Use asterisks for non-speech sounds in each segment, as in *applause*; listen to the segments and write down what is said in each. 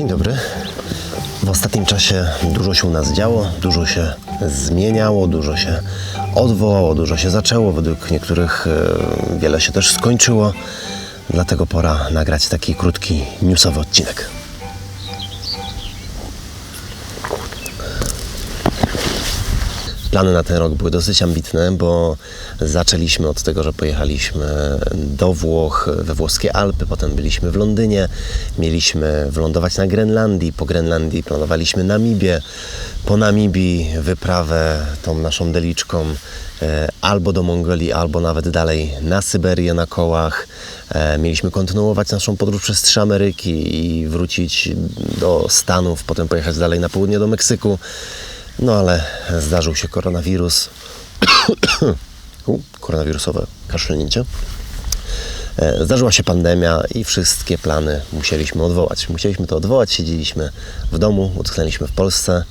Dzień dobry. W ostatnim czasie dużo się u nas działo, dużo się zmieniało, dużo się odwołało, dużo się zaczęło. Według niektórych e, wiele się też skończyło. Dlatego pora nagrać taki krótki newsowy odcinek. Plany na ten rok były dosyć ambitne, bo zaczęliśmy od tego, że pojechaliśmy do Włoch, we włoskie Alpy, potem byliśmy w Londynie, mieliśmy wylądować na Grenlandii, po Grenlandii planowaliśmy Namibię, po Namibii wyprawę tą naszą deliczką e, albo do Mongolii, albo nawet dalej na Syberię na kołach. E, Mieliśmy kontynuować naszą podróż przez trzy Ameryki i wrócić do Stanów, potem pojechać dalej na południe do Meksyku. No ale zdarzył się koronawirus. *coughs* Koronawirusowe kaszlnięcie. E, Zdarzyła się pandemia i wszystkie plany musieliśmy odwołać. Musieliśmy to odwołać, siedzieliśmy w domu, utknęliśmy w Polsce,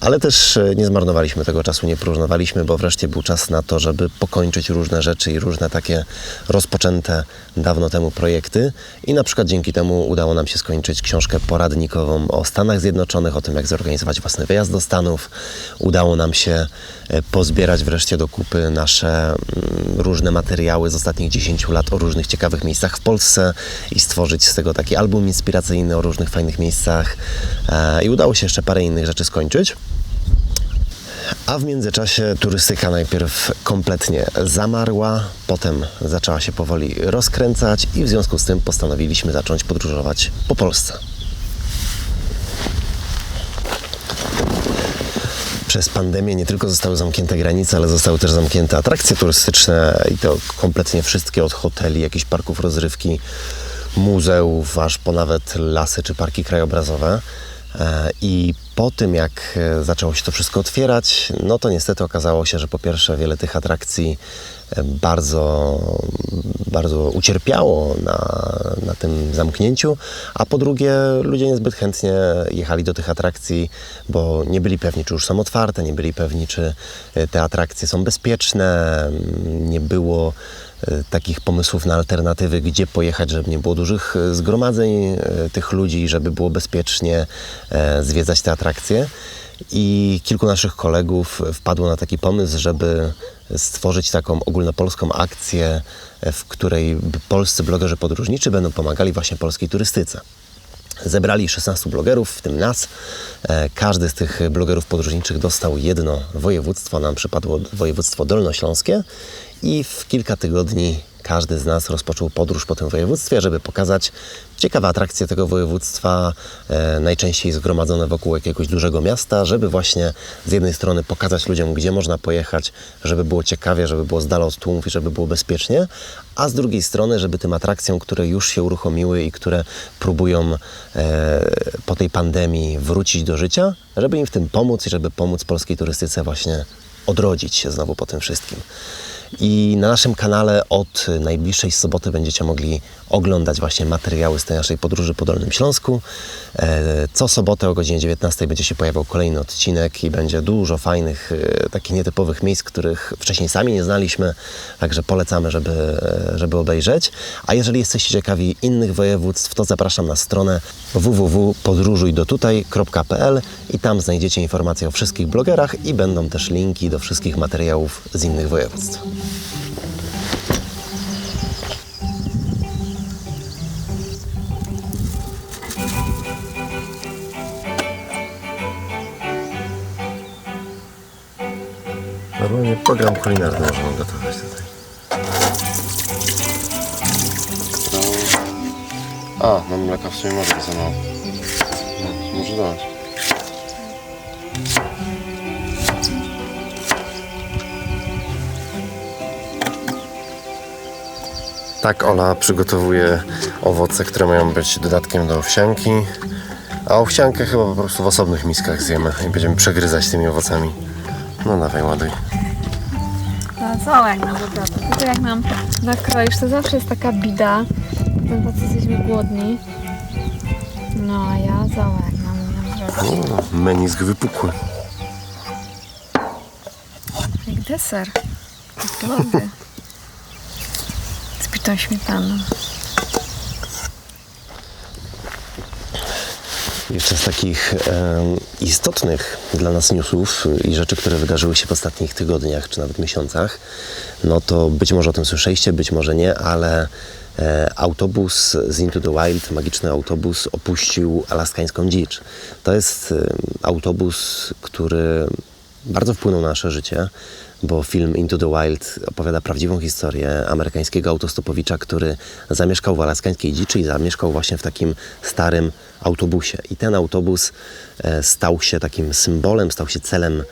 ale też e, nie zmarnowaliśmy tego czasu, nie próżnowaliśmy, bo wreszcie był czas na to, żeby pokończyć różne rzeczy i różne takie rozpoczęte dawno temu projekty. I na przykład dzięki temu udało nam się skończyć książkę poradnikową o Stanach Zjednoczonych, o tym, jak zorganizować własny wyjazd do Stanów. Udało nam się e, pozbierać wreszcie do kupy nasze mm, różne materiały z ostatnich 10 lat o różnych ciekawych miejscach w Polsce i stworzyć z tego taki album inspiracyjny o różnych fajnych miejscach. E, I udało się jeszcze parę innych rzeczy skończyć. A w międzyczasie turystyka najpierw kompletnie zamarła, potem zaczęła się powoli rozkręcać i w związku z tym postanowiliśmy zacząć podróżować po Polsce. Przez pandemię nie tylko zostały zamknięte granice, ale zostały też zamknięte atrakcje turystyczne i to kompletnie wszystkie od hoteli, jakichś parków rozrywki, muzeów, aż po nawet lasy czy parki krajobrazowe. E, I po tym, jak e, zaczęło się to wszystko otwierać, no to niestety okazało się, że po pierwsze wiele tych atrakcji bardzo, bardzo ucierpiało na, na tym zamknięciu, a po drugie ludzie niezbyt chętnie jechali do tych atrakcji, bo nie byli pewni, czy już są otwarte, nie byli pewni, czy e, te atrakcje są bezpieczne, nie było e, takich pomysłów na alternatywy, gdzie pojechać, żeby nie było dużych e, zgromadzeń tych ludzi, żeby było bezpiecznie zwiedzać te atrakcje. I kilku naszych kolegów wpadło na taki pomysł, żeby stworzyć taką ogólnopolską akcję, w której polscy blogerzy podróżniczy będą pomagali właśnie polskiej turystyce. Zebrali 16 blogerów, w tym nas. E, Każdy z tych blogerów podróżniczych dostał jedno województwo. Nam przypadło województwo dolnośląskie i w kilka tygodni każdy z nas rozpoczął podróż po tym województwie, żeby pokazać ciekawe atrakcje tego województwa, e, najczęściej zgromadzone wokół jakiegoś dużego miasta, żeby właśnie z jednej strony pokazać ludziom, gdzie można pojechać, żeby było ciekawie, żeby było z dala od tłumów i żeby było bezpiecznie, a z drugiej strony, żeby tym atrakcjom, które już się uruchomiły i które próbują e, po tej pandemii wrócić do życia, żeby im w tym pomóc i żeby pomóc polskiej turystyce właśnie odrodzić się znowu po tym wszystkim. I na naszym kanale od najbliższej soboty będziecie mogli oglądać właśnie materiały z tej naszej podróży po Dolnym Śląsku. E, Co sobotę o godzinie 19 będzie się pojawiał kolejny odcinek i będzie dużo fajnych, e, takich nietypowych miejsc, których wcześniej sami nie znaliśmy, także polecamy, żeby, e, żeby obejrzeć. A jeżeli jesteście ciekawi innych województw, to zapraszam na stronę www.podróżujdotutaj.pl i tam znajdziecie informacje o wszystkich blogerach i będą też linki do wszystkich materiałów z innych województw. Normalnie program kulinarny możemy gotować tutaj. A, no mleka w sumie może za mało. No, może dać. Tak Ola przygotowuje owoce, które mają być dodatkiem do owsianki. A owsiankę chyba po prostu w osobnych miskach zjemy i będziemy przegryzać tymi owocami. No dawaj, ładuj. No co, jak nam wygląda? Tylko jak nam nakroisz, to zawsze jest taka bida. Potem tacy jesteśmy głodni. No a ja co, jak nam, zrobić? O, menisk wypukły. Jak deser. Jak lody. Z bitą śmietaną. Jeszcze z takich em, istotnych dla nas newsów i rzeczy, które wydarzyły się w ostatnich tygodniach czy nawet miesiącach, no to być może o tym słyszeliście, być może nie, ale e, autobus z Into the Wild, magiczny autobus, opuścił alaskańską dzicz. To jest em, autobus, który bardzo wpłynął na nasze życie, bo film Into the Wild opowiada prawdziwą historię amerykańskiego autostopowicza, który zamieszkał w alaskańskiej dziczy i zamieszkał właśnie w takim starym autobusie. I ten autobus e, stał się takim symbolem, stał się celem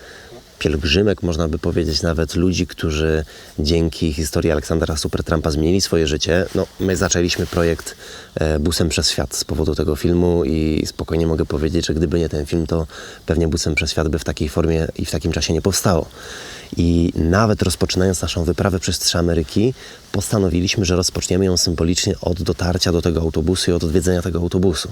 pielgrzymek, można by powiedzieć nawet ludzi, którzy dzięki historii Aleksandra Supertrampa zmienili swoje życie. No, my zaczęliśmy projekt e, Busem przez Świat z powodu tego filmu i spokojnie mogę powiedzieć, że gdyby nie ten film, to pewnie Busem przez Świat by w takiej formie i w takim czasie nie powstało. I nawet rozpoczynając naszą wyprawę przez trzy Ameryki, postanowiliśmy, że rozpoczniemy ją symbolicznie od dotarcia do tego autobusu i od odwiedzenia tego autobusu.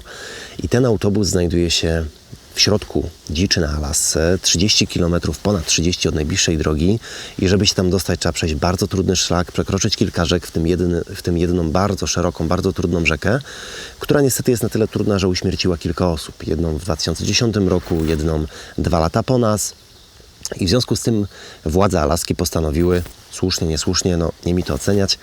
I ten autobus znajduje się w środku dziczy na Alasce, 30 km, ponad 30 od najbliższej drogi i żeby się tam dostać trzeba przejść bardzo trudny szlak, przekroczyć kilka rzek, w tym, jedyn, w tym jedną bardzo szeroką, bardzo trudną rzekę, która niestety jest na tyle trudna, że uśmierciła kilka osób. Jedną w 2010 roku, jedną dwa lata po nas. I w związku z tym władze Alaski postanowiły, słusznie, niesłusznie, no nie mi to oceniać,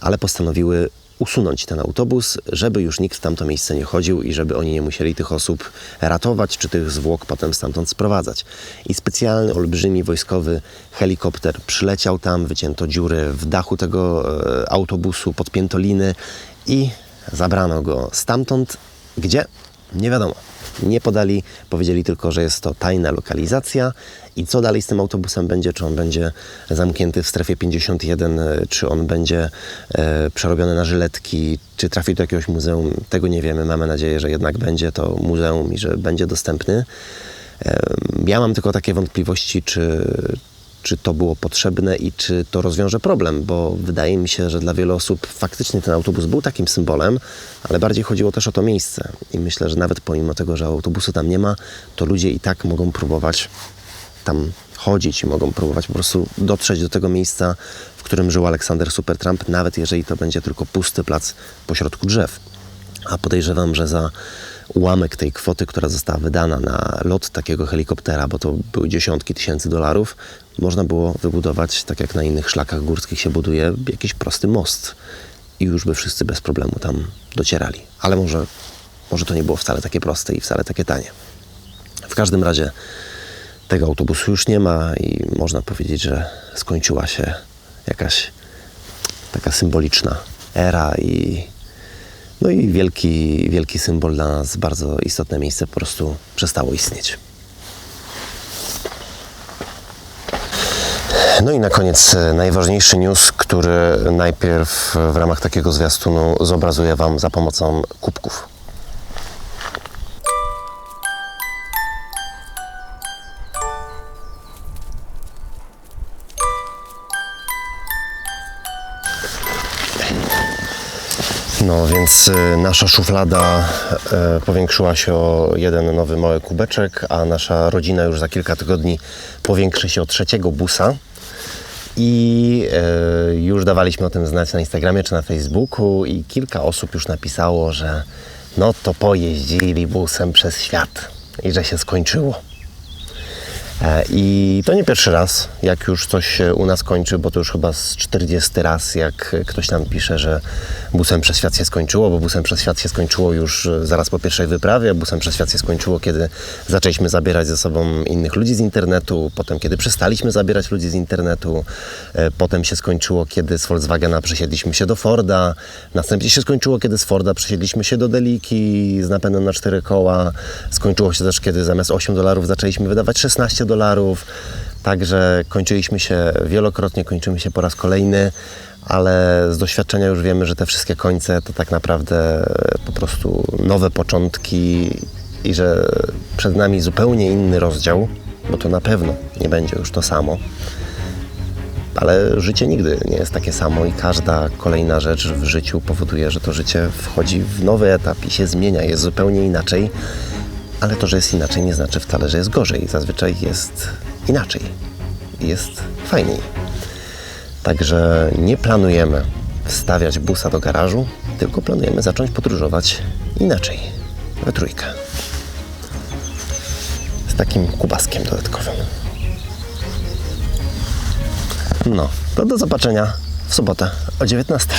ale postanowiły usunąć ten autobus, żeby już nikt w tamto miejsce nie chodził i żeby oni nie musieli tych osób ratować, czy tych zwłok potem stamtąd sprowadzać. I specjalny, olbrzymi wojskowy helikopter przyleciał tam, wycięto dziury w dachu tego e, autobusu, podpięto liny i zabrano go stamtąd, gdzie? Nie wiadomo. Nie podali, powiedzieli tylko, że jest to tajna lokalizacja. I co dalej z tym autobusem będzie, czy on będzie zamknięty w strefie 51, e, czy on będzie e, przerobiony na żyletki, czy trafi do jakiegoś muzeum, tego nie wiemy. Mamy nadzieję, że jednak będzie to muzeum i że będzie dostępny. E, ja mam tylko takie wątpliwości, czy, czy to było potrzebne i czy to rozwiąże problem, bo wydaje mi się, że dla wielu osób faktycznie ten autobus był takim symbolem, ale bardziej chodziło też o to miejsce. I myślę, że nawet pomimo tego, że autobusu tam nie ma, to ludzie i tak mogą próbować tam chodzić i mogą próbować po prostu dotrzeć do tego miejsca, w którym żył Aleksander Supertramp, nawet jeżeli to będzie tylko pusty plac pośrodku drzew. A podejrzewam, że za ułamek tej kwoty, która została wydana na lot takiego helikoptera, bo to były dziesiątki tysięcy dolarów, można było wybudować, tak jak na innych szlakach górskich się buduje, jakiś prosty most. I już by wszyscy bez problemu tam docierali. Ale może, może to nie było wcale takie proste i wcale takie tanie. W każdym razie tego autobusu już nie ma i można powiedzieć, że skończyła się jakaś taka symboliczna era i no i wielki, wielki symbol dla nas, bardzo istotne miejsce po prostu przestało istnieć. No i na koniec e, najważniejszy news, który najpierw w ramach takiego zwiastunu zobrazuję Wam za pomocą kubków. No więc y, nasza szuflada e, powiększyła się o jeden nowy mały kubeczek, a nasza rodzina już za kilka tygodni powiększy się o trzeciego busa. I e, już dawaliśmy o tym znać na Instagramie czy na Facebooku i kilka osób już napisało, że no to pojeździli busem przez świat i że się skończyło. E, I to nie pierwszy raz, jak już coś się u nas kończy, bo to już chyba z 40 raz, jak ktoś nam pisze, że busem przez świat się skończyło, bo busem przez świat się skończyło już e, zaraz po pierwszej wyprawie, busem przez świat się skończyło, kiedy zaczęliśmy zabierać ze sobą innych ludzi z internetu, potem kiedy przestaliśmy zabierać ludzi z internetu, e, potem się skończyło, kiedy z Volkswagena przesiedliśmy się do Forda, następnie się skończyło, kiedy z Forda przesiedliśmy się do Deliki z napędem na cztery koła, skończyło się też, kiedy zamiast 8 dolarów zaczęliśmy wydawać 16 dolarów, także kończyliśmy się wielokrotnie, kończymy się po raz kolejny, ale z doświadczenia już wiemy, że te wszystkie końce to tak naprawdę po prostu nowe początki i że przed nami zupełnie inny rozdział, bo to na pewno nie będzie już to samo. Ale życie nigdy nie jest takie samo i każda kolejna rzecz w życiu powoduje, że to życie wchodzi w nowy etap i się zmienia, jest zupełnie inaczej. Ale to, że jest inaczej, nie znaczy wcale, że jest gorzej. Zazwyczaj jest inaczej. Jest fajniej. Także nie planujemy wstawiać busa do garażu, tylko planujemy zacząć podróżować inaczej, we trójkę. z takim kubaskiem dodatkowym. No, to do zobaczenia w sobotę o 19.